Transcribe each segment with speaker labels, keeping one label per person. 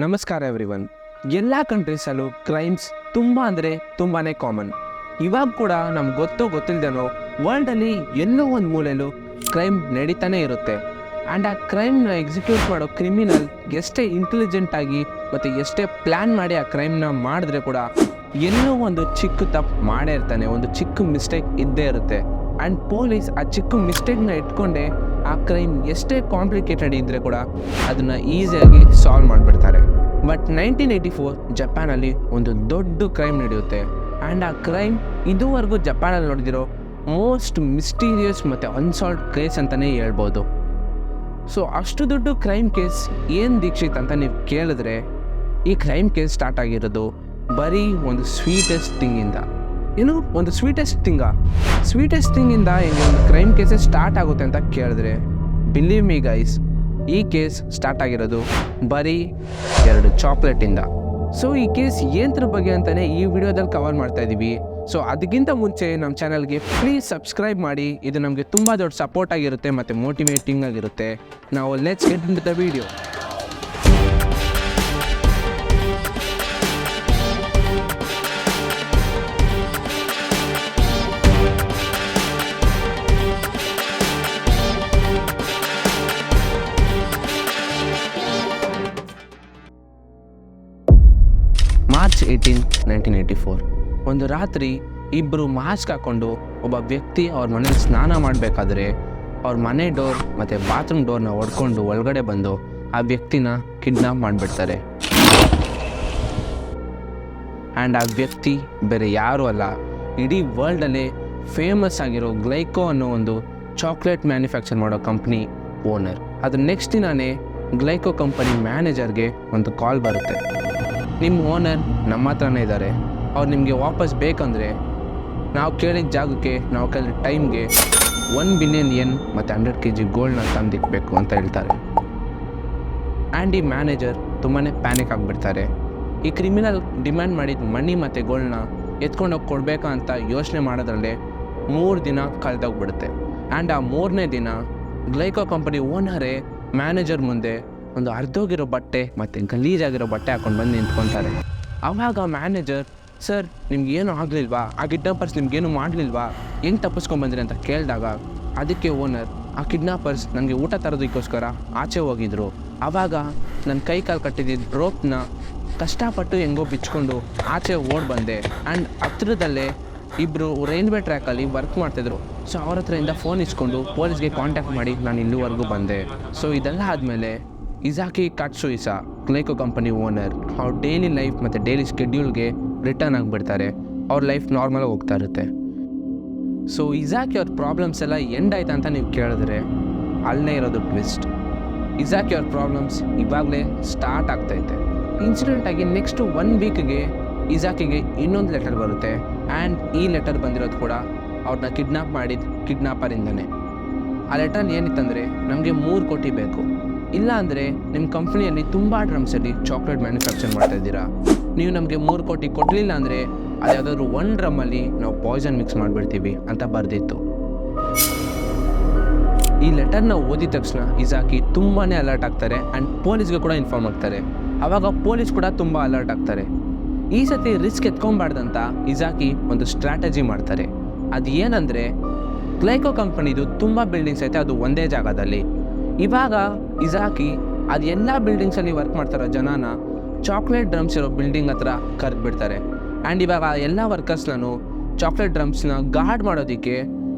Speaker 1: ನಮಸ್ಕಾರ ಎವ್ರಿವನ್ ಎಲ್ಲ ಕಂಟ್ರೀಸಲ್ಲೂ ಕ್ರೈಮ್ಸ್ ತುಂಬ ಅಂದರೆ ತುಂಬಾ ಕಾಮನ್ ಇವಾಗ ಕೂಡ ನಮ್ಗೆ ಗೊತ್ತೋ ಗೊತ್ತಿಲ್ಲದೇನೋ ವರ್ಲ್ಡಲ್ಲಿ ಎಲ್ಲೋ ಒಂದು ಮೂಲೆಯಲ್ಲೂ ಕ್ರೈಮ್ ನಡೀತಾನೆ ಇರುತ್ತೆ. ಆ್ಯಂಡ್ ಆ ಕ್ರೈಮ್ನ ಎಕ್ಸಿಕ್ಯೂಟ್ ಮಾಡೋ ಕ್ರಿಮಿನಲ್ ಎಷ್ಟೇ ಇಂಟೆಲಿಜೆಂಟ್ ಆಗಿ ಮತ್ತು ಎಷ್ಟೇ ಪ್ಲ್ಯಾನ್ ಮಾಡಿ ಆ ಕ್ರೈಮ್ನ ಮಾಡಿದ್ರೆ ಕೂಡ ಎಲ್ಲೋ ಒಂದು ಚಿಕ್ಕ ತಪ್ಪು ಮಾಡೇ ಇರ್ತಾನೆ, ಒಂದು ಚಿಕ್ಕ ಮಿಸ್ಟೇಕ್ ಇದ್ದೇ ಇರುತ್ತೆ. ಆ್ಯಂಡ್ ಪೊಲೀಸ್ ಆ ಚಿಕ್ಕ ಮಿಸ್ಟೇಕ್ನ ಇಟ್ಕೊಂಡೆ ಆ ಕ್ರೈಮ್ ಎಷ್ಟೇ ಕಾಂಪ್ಲಿಕೇಟೆಡ್ ಇದ್ದರೆ ಕೂಡ ಅದನ್ನು ಈಸಿಯಾಗಿ ಸಾಲ್ವ್ ಮಾಡಿಬಿಡ್ತಾರೆ. ಬಟ್ ನೈನ್ಟೀನ್ ಏಯ್ಟಿ ಫೋರ್ ಜಪಾನಲ್ಲಿ ಒಂದು ದೊಡ್ಡ ಕ್ರೈಮ್ ನಡೆಯುತ್ತೆ. ಆ್ಯಂಡ್ ಆ ಕ್ರೈಮ್ ಇದುವರೆಗೂ ಜಪಾನಲ್ಲಿ ನೋಡಿದಿರೋ ಮೋಸ್ಟ್ ಮಿಸ್ಟೀರಿಯಸ್ ಮತ್ತು ಅನ್ಸಾಲ್ವ್ ಕೇಸ್ ಅಂತಲೇ ಹೇಳ್ಬೋದು. ಸೊ ಅಷ್ಟು ದೊಡ್ಡ ಕ್ರೈಮ್ ಕೇಸ್ ಏನು ದೀಕ್ಷಿತ್ ಅಂತ ನೀವು ಕೇಳಿದ್ರೆ ಈ ಕ್ರೈಮ್ ಕೇಸ್ ಸ್ಟಾರ್ಟ್ ಆಗಿರೋದು ಬರೀ ಒಂದು ಸ್ವೀಟೆಸ್ಟ್ ಥಿಂಗಿಂದ ಏನು ಒಂದು ಸ್ವೀಟೆಸ್ಟ್ ಥಿಂಗಾ ಸ್ವೀಟೆಸ್ಟ್ ಥಿಂಗಿಂದ ಹೆಂಗೆ ಒಂದು ಕ್ರೈಮ್ ಕೇಸೇ ಸ್ಟಾರ್ಟ್ ಆಗುತ್ತೆ ಅಂತ ಕೇಳಿದ್ರೆ ಬಿಲೀವ್ ಮೀ ಗೈಸ್ ಈ ಕೇಸ್ ಸ್ಟಾರ್ಟ್ ಆಗಿರೋದು ಬರೀ ಎರಡು ಚಾಕ್ಲೇಟಿಂದ ಸೊ ಈ ಕೇಸ್ ಏನದ್ರ ಬಗ್ಗೆ ಅಂತಲೇ ಈ ವಿಡಿಯೋದಲ್ಲಿ ಕವರ್ ಮಾಡ್ತಾ ಇದ್ದೀವಿ ಸೊ ಅದಕ್ಕಿಂತ ಮುಂಚೆ ನಮ್ಮ ಚಾನಲ್ಗೆ ಪ್ಲೀಸ್ ಸಬ್ಸ್ಕ್ರೈಬ್ ಮಾಡಿ. ಇದು ನಮಗೆ ತುಂಬ ದೊಡ್ಡ ಸಪೋರ್ಟ್ ಆಗಿರುತ್ತೆ ಮತ್ತು ಮೋಟಿವೇಟಿಂಗ್ ಆಗಿರುತ್ತೆ. ನಾವು ಲೆಟ್ಸ್ ಗೆಟ್ ದ ವಿಡಿಯೋ ಒಂದು ರಾತ್ರಿ ಇಬ್ಬರು ಮಾಸ್ಕ್ ಹಾಕ್ಕೊಂಡು ಒಬ್ಬ ವ್ಯಕ್ತಿ ಅವ್ರ ಮನೇಲಿ ಸ್ನಾನ ಮಾಡಬೇಕಾದ್ರೆ ಅವ್ರ ಮನೆ ಡೋರ್ ಮತ್ತು ಬಾತ್ರೂಮ್ ಡೋರ್ನ ಹೊಡ್ಕೊಂಡು ಒಳಗಡೆ ಬಂದು ಆ ವ್ಯಕ್ತಿನ ಕಿಡ್ನಾಪ್ ಮಾಡಿಬಿಡ್ತಾರೆ. ಆ್ಯಂಡ್ ಆ ವ್ಯಕ್ತಿ ಬೇರೆ ಯಾರೂ ಅಲ್ಲ, ಇಡೀ ವರ್ಲ್ಡಲ್ಲೇ ಫೇಮಸ್ ಆಗಿರೋ ಗ್ಲೈಕೋ ಅನ್ನೋ ಒಂದು ಚಾಕ್ಲೇಟ್ ಮ್ಯಾನುಫ್ಯಾಕ್ಚರ್ ಮಾಡೋ ಕಂಪ್ನಿ ಓನರ್ ಅದ್ರ ನೆಕ್ಸ್ಟ್ ದಿನಾನೇ ಗ್ಲೈಕೋ ಕಂಪನಿ ಮ್ಯಾನೇಜರ್ಗೆ ಒಂದು ಕಾಲ್ ಬರುತ್ತೆ. ನಿಮ್ಮ ಓನರ್ ನಮ್ಮ ಹತ್ರನೇ ಇದ್ದಾರೆ. ಅವ್ರು ನಿಮಗೆ ವಾಪಸ್ ಬೇಕಂದರೆ ನಾವು ಕೇಳಿದ ಜಾಗಕ್ಕೆ ನಾವು ಕೇಳಿದ ಟೈಮ್ಗೆ ಒನ್ ಬಿಲಿಯನ್ ಎನ್ ಮತ್ತು ಹಂಡ್ರೆಡ್ ಕೆ ಜಿ ಗೋಲ್ಡ್ನ ತಂದಿಕ್ಬೇಕು ಅಂತ ಹೇಳ್ತಾರೆ. ಆ್ಯಂಡ್ ಈ ಮ್ಯಾನೇಜರ್ ತುಂಬಾ ಪ್ಯಾನಿಕ್ ಆಗಿಬಿಡ್ತಾರೆ. ಈ ಕ್ರಿಮಿನಲ್ ಡಿಮ್ಯಾಂಡ್ ಮಾಡಿದ ಮನಿ ಮತ್ತು ಗೋಲ್ಡ್ನ ಎತ್ಕೊಂಡೋಗಿ ಕೊಡಬೇಕಾ ಅಂತ ಯೋಚನೆ ಮಾಡೋದ್ರಲ್ಲೇ ಮೂರು ದಿನ ಕಳೆದೋಗ್ಬಿಡುತ್ತೆ. ಆ್ಯಂಡ್ ಆ ಮೂರನೇ ದಿನ ಗ್ಲೈಕೋ ಕಂಪನಿ ಓನರೇ ಮ್ಯಾನೇಜರ್ ಮುಂದೆ ಒಂದು ಅರ್ಧೋಗಿರೋ ಬಟ್ಟೆ ಮತ್ತು ಗಲೀಜಾಗಿರೋ ಬಟ್ಟೆ ಹಾಕೊಂಡು ಬಂದು ನಿಂತ್ಕೊತಾರೆ. ಆವಾಗ ಮ್ಯಾನೇಜರ್ ಸರ್ ನಿಮ್ಗೆ ಏನೂ ಆಗಲಿಲ್ವಾ? ಆ ಕಿಡ್ನಾಪರ್ಸ್ ನಿಮ್ಗೇನು ಮಾಡಲಿಲ್ವಾ? ಹೆಂಗೆ ತಪ್ಪಿಸ್ಕೊಂಬಂದ್ರಿ ಅಂತ ಕೇಳಿದಾಗ, ಅದಕ್ಕೆ ಓನರ್, ಆ ಕಿಡ್ನಾಪರ್ಸ್ ನನಗೆ ಊಟ ತರೋದಕ್ಕೋಸ್ಕರ ಆಚೆ ಹೋಗಿದ್ರು. ಆವಾಗ ನನ್ನ ಕೈ ಕಾಲು ಕಟ್ಟಿದ್ದ ರೋಪ್ನ ಕಷ್ಟಪಟ್ಟು ಹೆಂಗೋ ಬಿಚ್ಕೊಂಡು ಆಚೆ ಓಡ್ ಬಂದೆ. ಆ್ಯಂಡ್ ಹತ್ರದಲ್ಲೇ ಇಬ್ಬರು ರೈಲ್ವೆ ಟ್ರ್ಯಾಕಲ್ಲಿ ವರ್ಕ್ ಮಾಡ್ತಿದ್ರು. ಸೊ ಅವ್ರ ಹತ್ರದಿಂದ ಫೋನ್ ಇಸ್ಕೊಂಡು ಪೊಲೀಸ್ಗೆ ಕಾಂಟ್ಯಾಕ್ಟ್ ಮಾಡಿ ನಾನು ಇಲ್ಲಿವರೆಗೂ ಬಂದೆ. ಸೊ ಇದೆಲ್ಲ ಆದಮೇಲೆ ಇಜಾಕಿ ಇಸಾ ಕ್ಲೇಕೋ ಕಂಪನಿ ಓನರ್ ಅವ್ರ ಡೈಲಿ ಲೈಫ್ ಮತ್ತು ಡೈಲಿ ಸ್ಕೆಡ್ಯೂಲ್ಗೆ ರಿಟರ್ನ್ ಆಗಿಬಿಡ್ತಾರೆ. ಅವ್ರ ಲೈಫ್ ನಾರ್ಮಲಾಗಿ ಹೋಗ್ತಾ ಇರುತ್ತೆ. ಸೊ ಇಜಾಕಿ ಅವ್ರ ಪ್ರಾಬ್ಲಮ್ಸ್ ಎಲ್ಲ ಎಂಡ್ ಆಯ್ತಾ ಅಂತ ನೀವು ಕೇಳಿದ್ರೆ ಅಲ್ಲೇ ಇರೋದು ಟ್ವಿಸ್ಟ್ ಇಜಾಕಿ ಅವ್ರ ಪ್ರಾಬ್ಲಮ್ಸ್ ಇವಾಗಲೇ ಸ್ಟಾರ್ಟ್ ಆಗ್ತೈತೆ ಇನ್ಸಿಡೆಂಟ್ ಆಗಿ ನೆಕ್ಸ್ಟ್ ಒನ್ ವೀಕ್ಗೆ ಇಜಾಕಿಗೆ ಇನ್ನೊಂದು ಲೆಟರ್ ಬರುತ್ತೆ. ಆ್ಯಂಡ್ ಈ ಲೆಟರ್ ಬಂದಿರೋದು ಕೂಡ ಅವ್ರನ್ನ ಕಿಡ್ನಾಪ್ ಮಾಡಿದ ಕಿಡ್ನಾಪರಿಂದನೇ ಆ ಲೆಟರ್ ಏನಿತ್ತಂದರೆ ನಮಗೆ ಮೂರು ಕೋಟಿ ಬೇಕು. ಇಲ್ಲ ಅಂದರೆ ನಿಮ್ಮ ಕಂಪ್ನಿಯಲ್ಲಿ ತುಂಬ ಡ್ರಮ್ಸಲ್ಲಿ ಚಾಕ್ಲೇಟ್ ಮ್ಯಾನುಫ್ಯಾಕ್ಚರ್ ಮಾಡ್ತಾ ಇದ್ದೀರಾ? ನೀವು ನಮಗೆ ಮೂರು ಕೋಟಿ ಕೊಡಲಿಲ್ಲ ಅಂದರೆ ಅದು ಯಾವುದಾದ್ರು ಒನ್ ಡ್ರಮ್ಮಲ್ಲಿ ನಾವು ಪಾಯ್ಸನ್ ಮಿಕ್ಸ್ ಮಾಡಿಬಿಡ್ತೀವಿ ಅಂತ ಬರೆದಿತ್ತು. ಈ ಲೆಟರ್ನ ಓದಿದ ತಕ್ಷಣ ಇಸಾಕಿ ತುಂಬಾ ಅಲರ್ಟ್ ಆಗ್ತಾರೆ ಆ್ಯಂಡ್ ಪೊಲೀಸ್ಗೆ ಕೂಡ ಇನ್ಫಾರ್ಮ್ ಆಗ್ತಾರೆ. ಆವಾಗ ಪೊಲೀಸ್ ಕೂಡ ತುಂಬ ಅಲರ್ಟ್ ಆಗ್ತಾರೆ. ಈ ಸತಿ ರಿಸ್ಕ್ ಎತ್ಕೊಬಾರ್ದಂತ ಇಸಾಕಿ ಒಂದು ಸ್ಟ್ರಾಟಜಿ ಮಾಡ್ತಾರೆ. ಅದು ಏನಂದರೆ ಕ್ಲೈಕೋ ಕಂಪನಿದು ತುಂಬ ಬಿಲ್ಡಿಂಗ್ಸ್ ಐತೆ, ಅದು ಒಂದೇ ಜಾಗದಲ್ಲಿ. ಇವಾಗ ಇಸಾಕಿ ಅದು ಎಲ್ಲ ಬಿಲ್ಡಿಂಗ್ಸಲ್ಲಿ ವರ್ಕ್ ಮಾಡ್ತಾರೋ ಜನನ ಚಾಕ್ಲೇಟ್ ಡ್ರಮ್ಸ್ ಇರೋ ಬಿಲ್ಡಿಂಗ್ ಹತ್ರ ಕರೆದ್ಬಿಡ್ತಾರೆ ಆ್ಯಂಡ್ ಇವಾಗ ಆ ಎಲ್ಲ ವರ್ಕರ್ಸ್ನೂ ಚಾಕ್ಲೇಟ್ ಡ್ರಮ್ಸ್ನ ಗಾರ್ಡ್ ಮಾಡೋದಕ್ಕೆ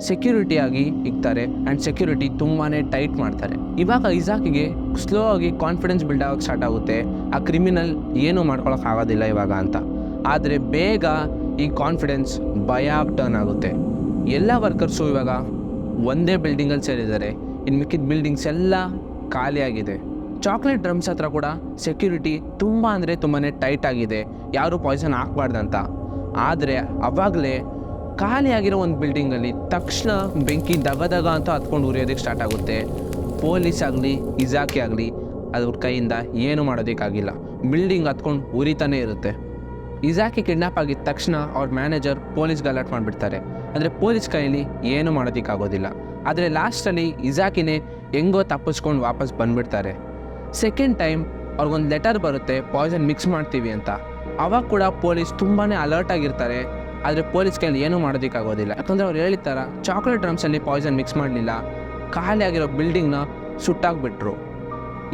Speaker 1: ಸೆಕ್ಯೂರಿಟಿಯಾಗಿ ಇಕ್ತಾರೆ. ಆ್ಯಂಡ್ ಸೆಕ್ಯೂರಿಟಿ ತುಂಬಾ ಟೈಟ್ ಮಾಡ್ತಾರೆ. ಇವಾಗ ಇಜಾಕಿಗೆ ಸ್ಲೋ ಆಗಿ ಕಾನ್ಫಿಡೆನ್ಸ್ ಬಿಲ್ಡ್ ಆಗೋಕ್ಕೆ ಸ್ಟಾರ್ಟ್ ಆಗುತ್ತೆ. ಆ ಕ್ರಿಮಿನಲ್ ಏನೂ ಮಾಡ್ಕೊಳಕ್ಕೆ ಆಗೋದಿಲ್ಲ ಇವಾಗ ಅಂತ. ಆದರೆ ಬೇಗ ಈ ಕಾನ್ಫಿಡೆನ್ಸ್ ಭಯ ಟರ್ನ್ ಆಗುತ್ತೆ. ಎಲ್ಲ ವರ್ಕರ್ಸು ಇವಾಗ ಒಂದೇ ಬಿಲ್ಡಿಂಗಲ್ಲಿ ಸೇರಿದ್ದಾರೆ. ಇನ್ನು ಮಿಕ್ಕಿದ ಬಿಲ್ಡಿಂಗ್ಸ್ ಎಲ್ಲ ಖಾಲಿಯಾಗಿದೆ. ಚಾಕ್ಲೇಟ್ ಡ್ರಮ್ಸ್ ಹತ್ರ ಕೂಡ ಸೆಕ್ಯೂರಿಟಿ ತುಂಬ ಅಂದರೆ ತುಂಬಾ ಟೈಟ್ ಆಗಿದೆ. ಯಾರೂ ಪಾಯ್ಸನ್ ಹಾಕ್ಬಾರ್ದಂತ. ಆದರೆ ಅವಾಗಲೇ ಖಾಲಿಯಾಗಿರೋ ಒಂದು ಬಿಲ್ಡಿಂಗಲ್ಲಿ ತಕ್ಷಣ ಬೆಂಕಿ ದಗ ದಗ ಅಂತ ಹತ್ಕೊಂಡು ಉರಿಯೋದಕ್ಕೆ ಸ್ಟಾರ್ಟ್ ಆಗುತ್ತೆ. ಪೊಲೀಸ್ ಆಗಲಿ, ಇಜಾಕಿ ಆಗಲಿ, ಅದ್ರ ಕೈಯಿಂದ ಏನು ಮಾಡೋದಕ್ಕಾಗಿಲ್ಲ. ಬಿಲ್ಡಿಂಗ್ ಹತ್ಕೊಂಡು ಉರಿತಾನೇ ಇರುತ್ತೆ. ಇಜಾಕಿ ಕಿಡ್ನಾಪ್ ಆಗಿದ ತಕ್ಷಣ ಅವ್ರ ಮ್ಯಾನೇಜರ್ ಪೊಲೀಸ್ಗೆ ಅಲರ್ಟ್ ಮಾಡಿಬಿಡ್ತಾರೆ. ಅಂದರೆ ಪೊಲೀಸ್ ಕೈಯಲ್ಲಿ ಏನು ಮಾಡೋದಕ್ಕಾಗೋದಿಲ್ಲ. ಆದರೆ ಲಾಸ್ಟಲ್ಲಿ ಇಜಾಕಿನೇ ಹೆಂಗೋ ತಪ್ಪಿಸ್ಕೊಂಡು ವಾಪಸ್ ಬಂದುಬಿಡ್ತಾರೆ. ಸೆಕೆಂಡ್ ಟೈಮ್ ಅವ್ರಿಗೊಂದು ಲೆಟರ್ ಬರುತ್ತೆ ಪಾಯ್ಸನ್ ಮಿಕ್ಸ್ ಮಾಡ್ತೀವಿ ಅಂತ. ಅವಾಗ ಕೂಡ ಪೊಲೀಸ್ ತುಂಬಾ ಅಲರ್ಟ್ ಆಗಿರ್ತಾರೆ, ಆದರೆ ಪೊಲೀಸ್ ಕೈಯಲ್ಲಿ ಏನೂ ಮಾಡೋದಕ್ಕಾಗೋದಿಲ್ಲ. ಯಾಕಂದರೆ ಅವ್ರು ಹೇಳಿರ್ತಾರ ಚಾಕ್ಲೇಟ್ ಡ್ರಮ್ಸಲ್ಲಿ ಪಾಯ್ಸನ್ ಮಿಕ್ಸ್ ಮಾಡಲಿಲ್ಲ. ಖಾಲಿ ಆಗಿರೋ ಬಿಲ್ಡಿಂಗ್ನ ಸುಟ್ಟಾಕ್ಬಿಟ್ರು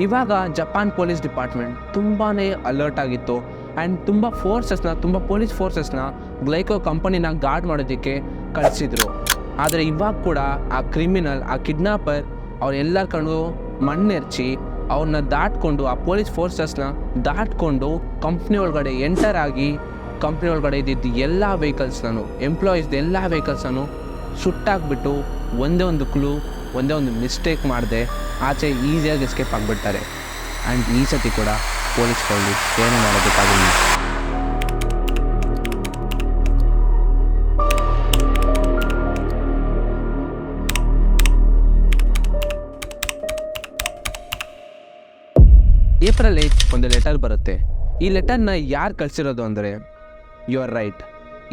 Speaker 1: ಇವಾಗ ಜಪಾನ್ ಪೊಲೀಸ್ ಡಿಪಾರ್ಟ್ಮೆಂಟ್ ತುಂಬಾ ಅಲರ್ಟ್ ಆಗಿತ್ತು. ಆ್ಯಂಡ್ ತುಂಬ ಫೋರ್ಸಸ್ನ ತುಂಬ ಪೊಲೀಸ್ ಫೋರ್ಸಸ್ನ ಗ್ಲೈಕೋ ಕಂಪನಿನ ಗಾರ್ಡ್ ಮಾಡೋದಕ್ಕೆ ಕಳಿಸಿದ್ರು. ಆದರೆ ಇವಾಗ ಕೂಡ ಆ ಕ್ರಿಮಿನಲ್ ಆ ಕಿಡ್ನಾಪರ್ ಅವ್ರೆಲ್ಲ ಕಣ್ಣು ಮಣ್ಣೆರ್ಚಿ ಅವ್ರನ್ನ ದಾಟ್ಕೊಂಡು, ಆ ಪೊಲೀಸ್ ಫೋರ್ಸಸ್ನ ದಾಟ್ಕೊಂಡು ಕಂಪ್ನಿ ಒಳಗಡೆ ಎಂಟರ್ ಆಗಿ ಕಂಪ್ನಿ ಒಳಗಡೆ ಇದ್ದಿದ್ದ ಎಲ್ಲ ವೆಹಿಕಲ್ಸ್ನೂ ಎಂಪ್ಲಾಯೀಸ್ದು ಎಲ್ಲ ವೆಹಿಕಲ್ಸನ್ನು ಸುಟ್ಟಾಕ್ಬಿಟ್ಟು ಒಂದೇ ಒಂದು ಕ್ಲೂ ಒಂದೇ ಒಂದು ಮಿಸ್ಟೇಕ್ ಮಾಡದೆ, ಆಚೆ ಈಸಿಯಾಗಿ ಎಸ್ಕೇಪ್ ಆಗಿಬಿಡ್ತಾರೆ. ಆ್ಯಂಡ್ ಈ ಸತಿ ಕೂಡ ಪೊಲೀಸ್ ಕೈಲಿ ಏನು ಮಾಡೋದಕ್ಕಾಗಲಿಲ್ಲ ಏಯ್ಟ್ ಒಂದು ಲೆಟರ್ ಬರುತ್ತೆ. ಈ ಲೆಟರ್ನ ಯಾರು ಕಳಿಸಿರೋದು ಅಂದರೆ ಯು ಆರ್ ರೈಟ್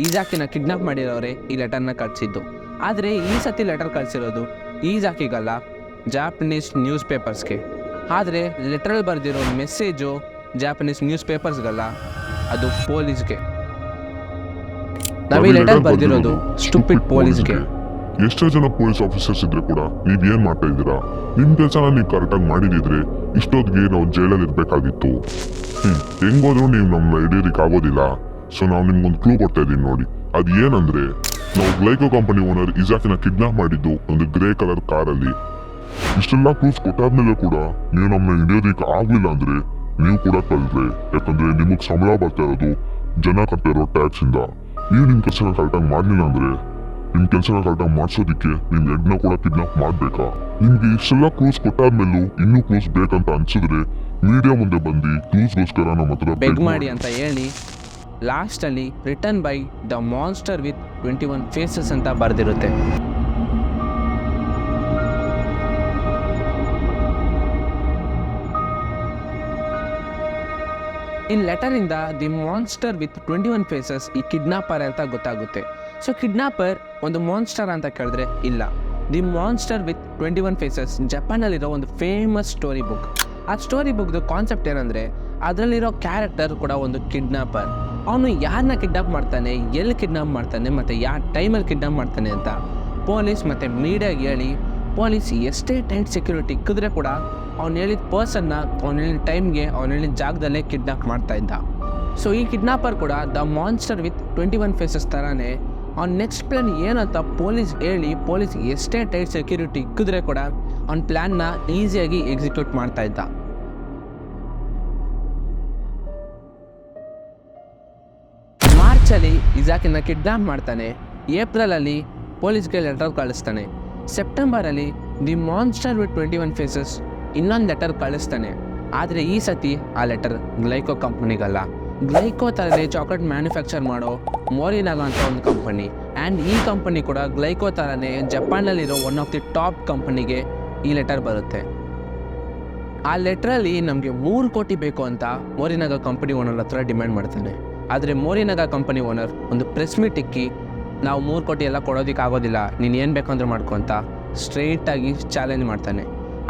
Speaker 1: ಈಜಾಕಿನ ಕಿಡ್ನಾಪ್ ಮಾಡಿರೋರೆ ಈ ಲೆಟರ್ನ ಕಳಿಸಿದ್ದು. ಆದರೆ ಈ ಸತಿ ಲೆಟರ್ ಕಳಿಸಿರೋದು ಈಜಾಕಿಗಲ್ಲ ಜಾಪನೀಸ್ ನ್ಯೂಸ್ ಪೇಪರ್ಸ್ಗೆ ಆದರೆ ಲೆಟ್ರಲ್ಲಿ ಬರೆದಿರೋ ಮೆಸೇಜು ಜಾಪನೀಸ್ ನ್ಯೂಸ್ ಪೇಪರ್ಸ್ಗಲ್ಲ ಅದು ಪೊಲೀಸ್ಗೆ ನಾವು ಈ ಲೆಟರ್ ಬರೆದಿರೋದು ಸ್ಟುಪಿಡ್ ಪೊಲೀಸ್ಗೆ
Speaker 2: ಎಷ್ಟೋ ಜನ ಪೊಲೀಸ್ ಆಫೀಸರ್ಸ್ ಇದ್ರೆ ಕೂಡ ನೀವ್ ಮಾಡ್ತಾ ಇದ್ದೀರಾ? ನಿಮ್ ಕೆಲಸನ ನೀವು ಕರೆಕ್ಟಾಗಿ ಮಾಡಿದಿದ್ರೆ ಇಷ್ಟೊತ್ತಿಗೆ ನಾವು ಜೈಲಲ್ಲಿ ಇರ್ಬೇಕಾಗಿತ್ತು. ಹ್ಮ್, ಹೆಂಗೋದ್ರು ನೀವು ನಮ್ಮ ಹಿಡಿಯೋದಕ್ಕೆ ಆಗೋದಿಲ್ಲ. ಸೊ ನಾವು ನಿಮ್ಗೊಂದು ಕ್ಲೂ ಕೊಡ್ತಾ ಇದೀನಿ ನೋಡಿ. ಅದ್ ಏನಂದ್ರೆ, ನಾವು ಗ್ಲೈಕೋ ಕಂಪನಿ ಓನರ್ ಇಜಾಕಿನ ಕಿಡ್ನಾಪ್ ಮಾಡಿದ್ದು ಒಂದು ಗ್ರೇ ಕಲರ್ ಕಾರಲ್ಲಿ ಇಷ್ಟೆಲ್ಲ ಕ್ಲೂಸ್ ಕೊಟ್ಟಾದ್ಮೇಲೆ ಕೂಡ ನೀವು ನಮ್ಮ ಹಿಡಿಯೋದಕ್ಕೆ ಆಗ್ಲಿಲ್ಲ ಅಂದ್ರೆ ನೀವು ಕೂಡ ಕಲ್ತ್ರೆ ಯಾಕಂದ್ರೆ ನಿಮಗ್ ಸಂಬಳ ಬರ್ತಾ ಇರೋದು ಜನ ಕಟ್ತಾ ಇರೋ ಟ್ಯಾಕ್ಸ್ ಇಂದ. ನೀವು ನಿಮ್ ಕೆಲಸ ಕರೆಕ್ಟಾಗಿ ಮಾಡ್ಲಿಲ್ಲ ಅಂದ್ರೆ ನಿಮ್ ಕೆಲಸನ ಕರೆಕ್ಟಾಗಿ ಮಾಡ್ಸೋದಿಕ್ಕೆ ನಿಮ್ ಹೆಡ್ನ ಕೂಡ ಕಿಡ್ನಾಪ್ ಮಾಡ್ಬೇಕಾ? ನಿಮ್ಗೆ ಇಷ್ಟೆಲ್ಲ ಕ್ಲೂಸ್ ಕೊಟ್ಟಾದ್ಮೇಲೂ ಇನ್ನೂ ಕ್ಲೂಸ್ ಬೇಕಂತ ಅನ್ಸಿದ್ರೆ ಮೀಡಿಯಾ ಮುಂದೆ ಬಂದು ಕ್ಲೂಸ್ಗೋಸ್ಕರ ನಮ್ಮ ಹತ್ರ
Speaker 1: ಬೆಗ್ ಮಾಡಿ. ಅಂತ ಹೇಳಿ ಲಾಸ್ಟಲ್ಲಿ return by the monster with twenty one faces ಅಂತ ಬರೆದಿರುತ್ತೆ. Letter ಲೆಟರಿಂದ the monster with twenty one faces ಈ ಕಿಡ್ನಾಪರ್ ಅಂತ ಗೊತ್ತಾಗುತ್ತೆ. ಸೊ ಕಿಡ್ನಾಪರ್ ಒಂದು ಮಾನ್ಸ್ಟರ್ ಅಂತ ಕೇಳಿದ್ರೆ ಇಲ್ಲ. The monster with twenty one faces ಜಪಾನಲ್ಲಿರೋ ಒಂದು ಫೇಮಸ್ ಸ್ಟೋರಿ ಬುಕ್ ಆ ಸ್ಟೋರಿ ಬುಕ್ದು ಕಾನ್ಸೆಪ್ಟ್ ಏನಂದರೆ, ಅದರಲ್ಲಿರೋ ಕ್ಯಾರೆಕ್ಟರ್ ಕೂಡ ಒಂದು ಕಿಡ್ನಾಪರ್ ಅವನು ಯಾರನ್ನ ಕಿಡ್ನಾಪ್ ಮಾಡ್ತಾನೆ, ಎಲ್ಲಿ ಕಿಡ್ನಾಪ್ ಮಾಡ್ತಾನೆ, ಮತ್ತು ಯಾವ ಟೈಮಲ್ಲಿ ಕಿಡ್ನಾಪ್ ಮಾಡ್ತಾನೆ ಅಂತ ಪೊಲೀಸ್ ಮತ್ತು ಮೀಡಿಯಾಗೆ ಹೇಳಿ, ಪೊಲೀಸ್ ಎಷ್ಟೇ ಟೈಟ್ ಸೆಕ್ಯೂರಿಟಿ ಇಕ್ಕಿದ್ರೆ ಕೂಡ ಅವ್ನು ಹೇಳಿದ ಪರ್ಸನ್ನ ಅವ್ನು ಹೇಳಿದ ಟೈಮ್ಗೆ ಅವ್ನು ಹೇಳಿದ ಜಾಗದಲ್ಲೇ ಕಿಡ್ನಾಪ್ ಮಾಡ್ತಾ ಇದ್ದ. ಸೊ ಈ ಕಿಡ್ನಾಪರ್ ಕೂಡ the monster with twenty one faces ಥರನೇ ಅವ್ನ ನೆಕ್ಸ್ಟ್ ಪ್ಲ್ಯಾನ್ ಏನಂತ ಪೊಲೀಸ್ ಹೇಳಿ ಪೊಲೀಸ್ ಎಷ್ಟೇ ಟೈಟ್ ಸೆಕ್ಯೂರಿಟಿ ಇಕ್ಕಿದ್ರೆ ಕೂಡ ಅವ್ನ ಪ್ಲ್ಯಾನ್ನ ಈಸಿಯಾಗಿ ಎಕ್ಸಿಕ್ಯೂಟ್ ಮಾಡ್ತಾ ಇದ್ದ. ಮಾರ್ಚಲ್ಲಿ ಇಜಾಕಿನ ಕಿಡ್ನಾಪ್ ಮಾಡ್ತಾನೆ. ಏಪ್ರಿಲಲ್ಲಿ ಪೊಲೀಸ್ಗೆ ಲೆಟರ್ ಕಳಿಸ್ತಾನೆ. ಸೆಪ್ಟೆಂಬರಲ್ಲಿ the monster with twenty one faces ಇನ್ನೊಂದು ಲೆಟರ್ ಕಳಿಸ್ತಾನೆ. ಆದರೆ ಈ ಸತಿ ಆ ಲೆಟರ್ ಗ್ಲೈಕೋ ಕಂಪ್ನಿಗಲ್ಲ ಗ್ಲೈಕೋ ಥರನೇ ಚಾಕ್ಲೇಟ್ ಮ್ಯಾನುಫ್ಯಾಕ್ಚರ್ ಮಾಡೋ ಮೋರಿನಾಗ ಅಂತ ಒಂದು ಕಂಪನಿ ಆ್ಯಂಡ್ ಈ ಕಂಪನಿ ಕೂಡ ಗ್ಲೈಕೋ ಥರನೇ ಜಪಾನಲ್ಲಿರೋ ಒನ್ ಆಫ್ ದಿ ಟಾಪ್ ಕಂಪನಿಗೆ ಈ ಲೆಟರ್ ಬರುತ್ತೆ. ಆ ಲೆಟ್ರಲ್ಲಿ ನಮಗೆ ಮೂರು ಕೋಟಿ ಬೇಕು ಅಂತ ಮೋರಿನಾಗ ಕಂಪನಿ ಓನರ್ ಹತ್ರ ಡಿಮ್ಯಾಂಡ್ ಮಾಡ್ತಾನೆ. ಆದರೆ ಮೋರಿನಾಗ ಕಂಪನಿ ಓನರ್ ಒಂದು ಪ್ರೆಸ್ ಮೀಟ್ ಇಕ್ಕಿ, ನಾವು ಮೂರು ಕೋಟಿ ಎಲ್ಲ ಕೊಡೋದಕ್ಕೆ ಆಗೋದಿಲ್ಲ, ನೀನು ಏನು ಬೇಕಂದ್ರೆ ಮಾಡ್ಕೊ ಅಂತ ಸ್ಟ್ರೈಟಾಗಿ ಚಾಲೆಂಜ್ ಮಾಡ್ತಾನೆ.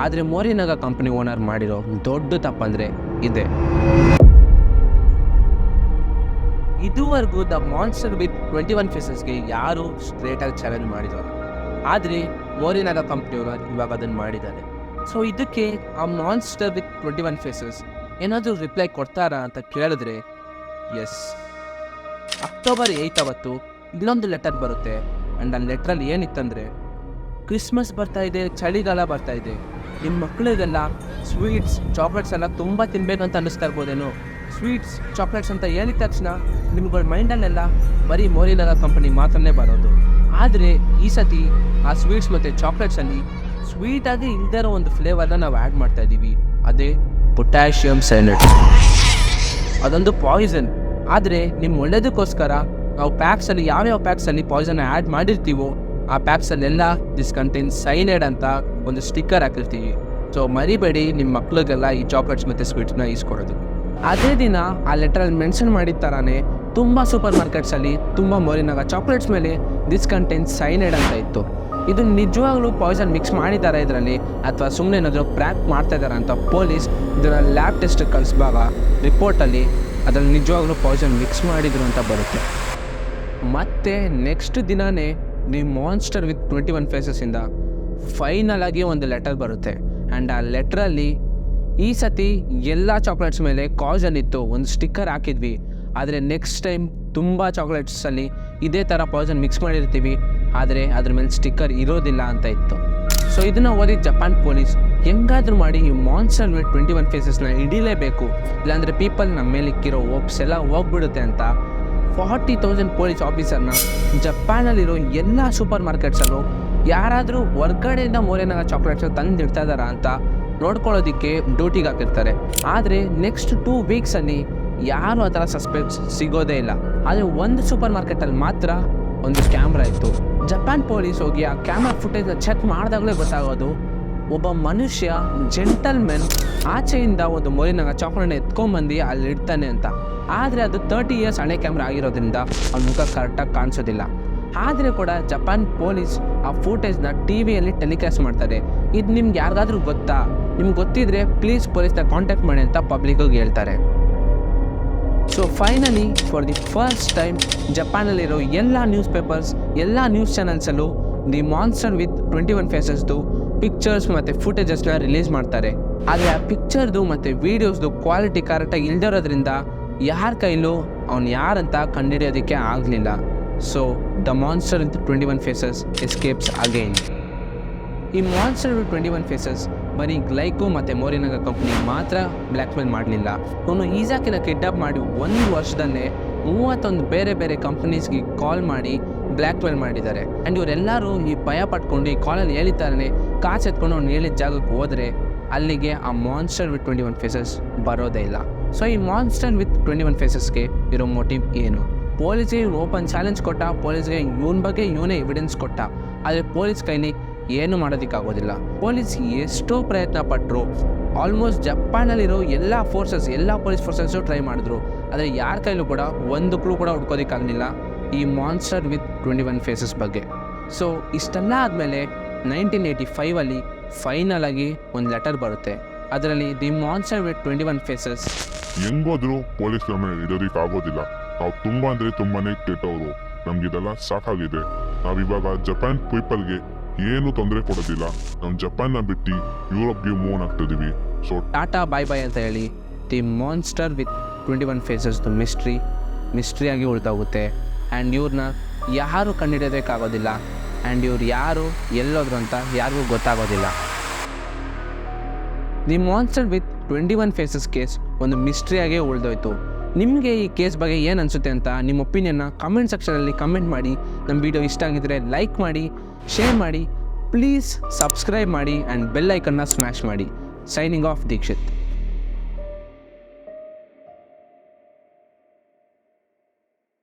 Speaker 1: ಆದರೆ ಮೋರಿನಾಗ ಕಂಪನಿ ಓನರ್ ಮಾಡಿರೋ ದೊಡ್ಡ ತಪ್ಪಂದರೆ ಇದೆ. ಇದುವರೆಗೂ the monster with twenty one ಫೇಸಸ್ಗೆ ಯಾರು ಸ್ಟ್ರೇಟಾಗಿ ಚಾಲೆಂಜ್ ಮಾಡಿದವರು ಆದರೆ ಮೋರಿನಾಗ ಕಂಪ್ನಿಯವರು ಇವಾಗ ಅದನ್ನು ಮಾಡಿದ್ದಾರೆ. ಸೊ ಇದಕ್ಕೆ ಆ monster with twenty one faces ಏನಾದರೂ ರಿಪ್ಲೈ ಕೊಡ್ತಾರಾ ಅಂತ ಕೇಳಿದ್ರೆ ಎಸ್ ಅಕ್ಟೋಬರ್ ಏಯ್ಟ್ ಅವತ್ತು ಇಲ್ಲೊಂದು ಲೆಟರ್ ಬರುತ್ತೆ. ಆ್ಯಂಡ್ ಆ ಲೆಟ್ರಲ್ಲಿ ಏನಿತ್ತಂದರೆ ಕ್ರಿಸ್ಮಸ್ ಬರ್ತಾ ಇದೆ, ಚಳಿಗಾಲ ಬರ್ತಾ ಇದೆ. ನಿಮ್ಮ ಮಕ್ಕಳಿಗೆಲ್ಲ ಸ್ವೀಟ್ಸ್ ಚಾಕ್ಲೇಟ್ಸ್ ಎಲ್ಲ ತುಂಬ ಅಂತ ಅನ್ನಿಸ್ತಾ ಇರ್ಬೋದೇನೋ? ಸ್ವೀಟ್ಸ್, ಚಾಕ್ಲೇಟ್ಸ್ ಅಂತ ಹೇಳಿದ ತಕ್ಷಣ ನಿಮ್ಗಳ ಮೈಂಡಲ್ಲೆಲ್ಲ ಬರೀ ಮೋರಿಲರ ಕಂಪನಿ ಮಾತ್ರನೇ ಬರೋದು. ಆದರೆ ಈ ಸತಿ ಆ ಸ್ವೀಟ್ಸ್ ಮತ್ತು ಚಾಕ್ಲೇಟ್ಸಲ್ಲಿ ಸ್ವೀಟಾಗಿ ಇಲ್ದೇ ಇರೋ ಒಂದು ಫ್ಲೇವರ್ನ ನಾವು ಆ್ಯಡ್ ಮಾಡ್ತಾ ಇದ್ದೀವಿ ಅದೇ ಪೊಟ್ಯಾಷಿಯಮ್ ಸೈನಟ್ ಅದೊಂದು ಪಾಯ್ಸನ್ ಆದರೆ ನಿಮ್ಮ ಒಳ್ಳೇದಕ್ಕೋಸ್ಕರ ನಾವು ಪ್ಯಾಕ್ಸಲ್ಲಿ ಯಾವ್ಯಾವ ಪ್ಯಾಕ್ಸಲ್ಲಿ ಪಾಯ್ಸನ್ ಆ್ಯಡ್ ಮಾಡಿರ್ತೀವೋ ಆ ಪ್ಯಾಕ್ಸಲ್ಲೆಲ್ಲ ದಿಸ್ ಕಂಟೈನ್ ಸೈನೈಡ್ ಅಂತ ಒಂದು ಸ್ಟಿಕ್ಕರ್ ಹಾಕಿರ್ತೀವಿ. ಸೊ ಮರಿಬೇಡಿ ನಿಮ್ಮ ಮಕ್ಳಿಗೆಲ್ಲ ಈ ಚಾಕ್ಲೇಟ್ಸ್ ಮತ್ತು ಸ್ವೀಟ್ಸ್ನ ಈಸ್ಕೊಡೋದು ಅದೇ ದಿನ ಆ ಲೆಟ್ರಲ್ಲಿ ಮೆನ್ಷನ್ ಮಾಡಿದ ಥರನೇ ತುಂಬ ಸೂಪರ್ ಮಾರ್ಕೆಟ್ಸಲ್ಲಿ ತುಂಬ ಮೋರಿನಾಗ ಚಾಕ್ಲೇಟ್ಸ್ ಮೇಲೆ ದಿಸ್ ಕಂಟೆಂಟ್ ಸೈನೈಡ್ ಅಂತ ಇತ್ತು. ಇದು ನಿಜವಾಗ್ಲೂ ಪಾಯ್ಸನ್ ಮಿಕ್ಸ್ ಮಾಡಿದ್ದಾರೆ ಇದರಲ್ಲಿ ಅಥವಾ ಸುಮ್ಮನೆ ಏನಾದರೂ ಪ್ರ್ಯಾಕ್ ಮಾಡ್ತಾ ಇದ್ದಾರೆ ಅಂತ ಪೊಲೀಸ್ ಇದರ ಲ್ಯಾಬ್ ಟೆಸ್ಟ್ ಕಳಿಸಿದಾಗ ರಿಪೋರ್ಟಲ್ಲಿ ಅದರಲ್ಲಿ ನಿಜವಾಗ್ಲೂ ಪಾಯ್ಸನ್ ಮಿಕ್ಸ್ ಮಾಡಿದ್ರು ಅಂತ ಬರುತ್ತೆ. ಮತ್ತೆ ನೆಕ್ಸ್ಟ್ ದಿನವೇ the monster with twenty one ಫೇಸಸ್ಸಿಂದ final ಆಗಿ ಒಂದು ಲೆಟರ್ ಬರುತ್ತೆ. ಆ್ಯಂಡ್ ಆ ಲೆಟ್ರಲ್ಲಿ ಈ ಸತಿ ಎಲ್ಲ ಚಾಕ್ಲೇಟ್ಸ್ ಮೇಲೆ ಕಾಜನ್ ಇತ್ತು, ಒಂದು ಸ್ಟಿಕ್ಕರ್ ಹಾಕಿದ್ವಿ. ಆದರೆ ನೆಕ್ಸ್ಟ್ ಟೈಮ್ ತುಂಬ ಚಾಕ್ಲೇಟ್ಸಲ್ಲಿ ಇದೇ ಥರ ಪಾಯ್ಸನ್ ಮಿಕ್ಸ್ ಮಾಡಿರ್ತೀವಿ. ಆದರೆ ಅದ್ರ ಮೇಲೆ ಸ್ಟಿಕ್ಕರ್ ಇರೋದಿಲ್ಲ ಅಂತ ಇತ್ತು. ಸೊ ಇದನ್ನು ಓದಿ ಜಪಾನ್ ಪೊಲೀಸ್ ಹೆಂಗಾದ್ರೂ ಮಾಡಿ ಈ ಮಾನ್ಸ್ಟರ್ ವೇಟ್ ಟ್ವೆಂಟಿ ಒನ್ ಫೇಸಸ್ನ ಹಿಡಿಲೇಬೇಕು. ಇಲ್ಲಾಂದರೆ ಪೀಪಲ್ ನಮ್ಮ ಮೇಲೆ ಇಕ್ಕಿರೋ ಓಪ್ಸ್ ಎಲ್ಲ ಹೋಗ್ಬಿಡುತ್ತೆ ಅಂತ ಫಾರ್ಟಿ ತೌಸಂಡ್ ಪೊಲೀಸ್ ಆಫೀಸರ್ನ ಜಪಾನಲ್ಲಿರೋ ಎಲ್ಲ ಸೂಪರ್ ಮಾರ್ಕೆಟ್ಸಲ್ಲೂ ಯಾರಾದರೂ ಹೊರ್ಗಡೆಯಿಂದ ಮೋರೆನಾಗ ಚಾಕ್ಲೇಟ್ಸ್ ತಂದು ಇಡ್ತಾ ಅಂತ ನೋಡ್ಕೊಳ್ಳೋದಕ್ಕೆ ಡ್ಯೂಟಿಗೆ ಹಾಕಿರ್ತಾರೆ. ಆದರೆ ನೆಕ್ಸ್ಟ್ ಟೂ ವೀಕ್ಸಲ್ಲಿ ಯಾರು ಆ ಥರ ಸಸ್ಪೆಕ್ಟ್ಸ್ ಸಿಗೋದೇ ಇಲ್ಲ. ಆದರೆ ಒಂದು ಸೂಪರ್ ಮಾರ್ಕೆಟಲ್ಲಿ ಮಾತ್ರ ಒಂದು ಕ್ಯಾಮ್ರಾ ಇತ್ತು. ಜಪಾನ್ ಪೊಲೀಸ್ ಹೋಗಿ ಆ ಕ್ಯಾಮ್ರಾ ಫುಟೇಜ್ನ ಚೆಕ್ ಮಾಡಿದಾಗಲೇ ಗೊತ್ತಾಗೋದು, ಒಬ್ಬ ಮನುಷ್ಯ ಜೆಂಟಲ್ ಮೆನ್ ಆಚೆಯಿಂದ ಒಂದು ಮೊರಿನಾಗ ಚಾಕ್ಲೇಟ್ನ ಎತ್ಕೊಂಬಂದು ಅಲ್ಲಿ ಇಡ್ತಾನೆ ಅಂತ. ಆದರೆ ಅದು ತರ್ಟಿ ಇಯರ್ಸ್ ಹಳೆ ಕ್ಯಾಮ್ರಾ ಆಗಿರೋದ್ರಿಂದ ಅವ್ನ ಮುಖ ಕರೆಕ್ಟಾಗಿ ಕಾಣಿಸೋದಿಲ್ಲ. ಆದರೆ ಕೂಡ ಜಪಾನ್ ಪೊಲೀಸ್ ಆ ಫೂಟೇಜ್ನ ಟಿ ವಿಯಲ್ಲಿ ಟೆಲಿಕಾಸ್ಟ್ ಮಾಡ್ತಾರೆ. ಇದು ನಿಮ್ಗೆ ಯಾರಿಗಾದ್ರೂ ಗೊತ್ತಾ? ನಿಮ್ಗೆ ಗೊತ್ತಿದ್ರೆ ಪ್ಲೀಸ್ ಪೊಲೀಸ್ನ ಕಾಂಟ್ಯಾಕ್ಟ್ ಮಾಡಿ ಅಂತ ಪಬ್ಲಿಕ್ಕಿಗೆ ಹೇಳ್ತಾರೆ. So finally for the first time ಜಪಾನಲ್ಲಿರೋ ಎಲ್ಲ ನ್ಯೂಸ್ ಪೇಪರ್ಸ್ ಎಲ್ಲ news ಚಾನಲ್ಸಲ್ಲೂ the monster with twenty one ಫೇಸಸ್ದು pictures ಮತ್ತು ಫುಟೇಜಸ್ನ ರಿಲೀಸ್ ಮಾಡ್ತಾರೆ. ಆದರೆ ಆ ಪಿಕ್ಚರ್ದು ಮತ್ತು ವೀಡಿಯೋಸ್ದು ಕ್ವಾಲಿಟಿ ಕರೆಕ್ಟಾಗಿ ಇಲ್ದಿರೋದ್ರಿಂದ ಯಾರ ಕೈಲೂ ಅವ್ನು ಯಾರಂತ ಕಂಡುಹಿಡಿಯೋದಕ್ಕೆ ಆಗಲಿಲ್ಲ. The monster with twenty one faces escapes again ಈ ಮಾನ್ಸ್ಟರ್ ಟ್ವೆಂಟಿ ಒನ್ ಫೇಸಸ್ ಬರೀ ಗ್ಲೈಕೋ ಮತ್ತು ಮೋರಿನಗ ಕಂಪ್ನಿ ಮಾತ್ರ ಬ್ಲ್ಯಾಕ್ ಮೇಲ್ ಮಾಡಲಿಲ್ಲ. ಅವನು ಈಜಾಕಿನ ಕಿಡ್ನಾಪ್ ಮಾಡಿ ಒಂದು ವರ್ಷದಲ್ಲೇ ಮೂವತ್ತೊಂದು ಬೇರೆ ಬೇರೆ ಕಂಪ್ನೀಸ್ಗೆ ಕಾಲ್ ಮಾಡಿ ಬ್ಲ್ಯಾಕ್ ಮೇಲ್ ಮಾಡಿದ್ದಾರೆ. ಆ್ಯಂಡ್ ಇವರೆಲ್ಲರೂ ಈ ಭಯ ಪಟ್ಕೊಂಡು ಈ ಕಾಲಲ್ಲಿ ಹೇಳಿದ್ದಾರೆ ಕಾಸು ಎತ್ಕೊಂಡು ಅವ್ನು ಹೇಳಿದ ಜಾಗಕ್ಕೆ ಹೋದರೆ ಅಲ್ಲಿಗೆ ಆ monster with twenty one faces ಬರೋದೇ ಇಲ್ಲ. ಸೊ ಈ ಮಾನ್ಸ್ಟರ್ ವಿತ್ ಟ್ವೆಂಟಿ ಒನ್ ಫೇಸಸ್ಗೆ ಇರೋ ಮೋಟಿವ್ ಏನು? ಪೊಲೀಸ್ಗೆ ಇವನು ಓಪನ್ ಚಾಲೆಂಜ್ ಕೊಟ್ಟ ಪೊಲೀಸ್ಗೆ ಇವನ ಬಗ್ಗೆ ಇವನೇ ಎವಿಡೆನ್ಸ್ ಕೊಟ್ಟ. ಆದರೆ ಪೊಲೀಸ್ ಕೈಲಿ ಏನು ಮಾಡೋದಕ್ಕಾಗೋದಿಲ್ಲ. ಪೊಲೀಸ್ ಎಷ್ಟೋ ಪ್ರಯತ್ನ ಪಟ್ಟರು ಆಲ್ಮೋಸ್ಟ್ ಜಪಾನಲ್ಲಿರೋ ಎಲ್ಲ ಫೋರ್ಸಸ್ ಎಲ್ಲ ಪೊಲೀಸ್ ಫೋರ್ಸಸ್ಸು ಟ್ರೈ ಮಾಡಿದ್ರು. ಆದರೆ ಯಾರ ಕೈಲೂ ಕೂಡ ಒಂದು ಕ್ಲೂ ಕೂಡ ಹುಡ್ಕೋದಕ್ಕಾಗಲಿಲ್ಲ ಈ monster with twenty one faces ಬಗ್ಗೆ. ಸೊ ಇಷ್ಟೆಲ್ಲ ಆದಮೇಲೆ ನೈನ್ಟೀನ್ ಏಯ್ಟಿ ಫೈವಲ್ಲಿ ಫೈನಲ್ ಆಗಿ ಒಂದು ಲೆಟರ್ ಬರುತ್ತೆ. ಅದರಲ್ಲಿ the monster with twenty one faces
Speaker 2: ಹೆಂಗೋದ್ರು police ಮೇಲೆ ಹಿಡಿಯೋದಕ್ಕೆ ಆಗೋದಿಲ್ಲ ನಾವು ತುಂಬಾ ಅಂದ್ರೆ ತುಂಬಾನೇ ಕೆಟ್ಟವರು. ನಮ್ಗಿದೆಲ್ಲ ಸಾಕಾಗಿದೆ. ನಾವಿವಾಗ ಜಪಾನ್ ಪೀಪಲ್ಗೆ ಏನು ತೊಂದರೆ ಕೊಡೋದಿಲ್ಲ. ನಾವು ಜಪಾನ್ನ ಬಿಟ್ಟು ಯುರೋಪ್ಗೆ ಮೂವ್ ಆಗ್ತಿದೀವಿ. ಸೊ
Speaker 1: ಟಾಟಾ ಬಾಯ್ ಬಾಯ್ ಅಂತ ಹೇಳಿ, the monster with twenty one ಫೇಸಸ್ದು mystery, ಮಿಸ್ಟ್ರಿಯಾಗಿ ಉಳಿದೋಗುತ್ತೆ. ಆ್ಯಂಡ್ ಇವ್ರನ್ನ ಯಾರು ಕಂಡುಹಿಡಿಯೋದಕ್ಕಾಗೋದಿಲ್ಲ ಆ್ಯಂಡ್ ಇವ್ರು ಯಾರು ಎಲ್ಲೋದ್ರು ಅಂತ ಯಾರಿಗೂ ಗೊತ್ತಾಗೋದಿಲ್ಲ. The monster with twenty one faces case ಒಂದು ಮಿಸ್ಟ್ರಿಯಾಗೇ ಉಳಿದೋಯ್ತು. ನಿಮಗೆ ಈ ಕೇಸ್ ಬಗ್ಗೆ ಏನು ಅನಿಸುತ್ತೆ ಅಂತ ನಿಮ್ಮ ಒಪಿನಿಯನ್ನ ಕಮೆಂಟ್ ಸೆಕ್ಷನಲ್ಲಿ ಕಮೆಂಟ್ ಮಾಡಿ. ನಮ್ಮ ವಿಡಿಯೋ ಇಷ್ಟ ಆಗಿದ್ದರೆ ಲೈಕ್ ಮಾಡಿ ಶೇರ್ ಮಾಡಿ ಪ್ಲೀಸ್ ಸಬ್ಸ್ಕ್ರೈಬ್ ಮಾಡಿ ಆ್ಯಂಡ್ ಬೆಲ್ ಐಕನ್ನ ಸ್ಮ್ಯಾಶ್ ಮಾಡಿ. Signing off Dikshit